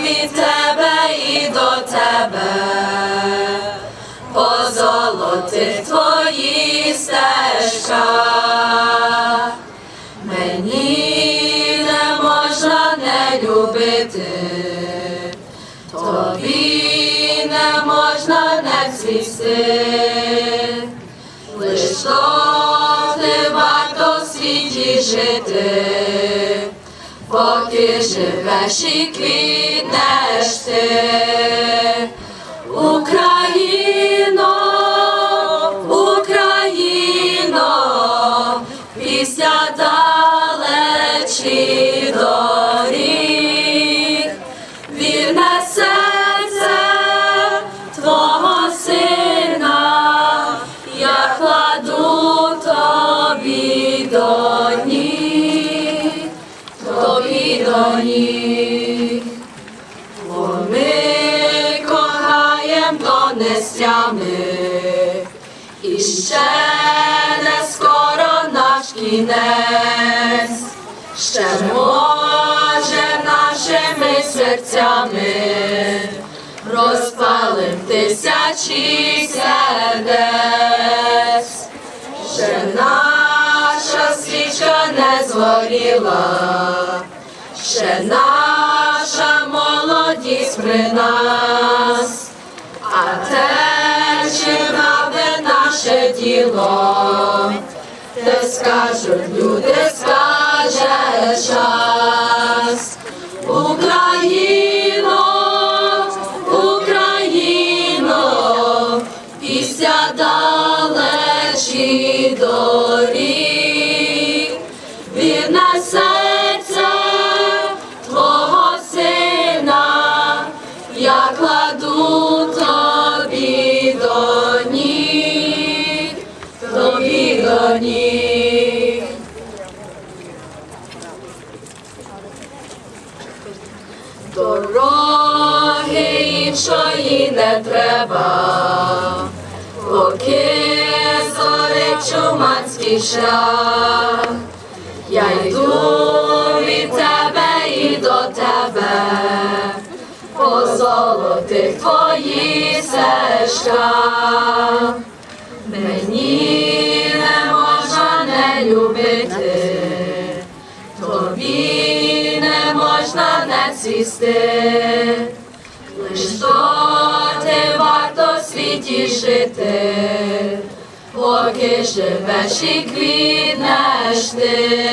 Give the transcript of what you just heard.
від тебе і до тебе, по золотих твої стежках. мені не можна не любити, тобі не можна не цвісти, лиш то не варто світі жити поки живеш і квітнеш ти. Україно, Україно, після до ніг. Ми кохаєм до нестями, і ще не скоро наш кінець, ще може нашими серцями розпалим тисячі сердець, ще наша свічка не згоріла ще наша молодість при нас, а те, чи правде наше діло, те скажуть люди, скаже час. Україно, Україно, після далечі доріг, Дороги іншої не треба, поки зорить чумацький шлях. Я йду від тебе і до тебе, по золотих твоїх стежках. Мені не можна не любити, цвісти, лиш то ти варто світі жити, поки живеш і квітнеш ти.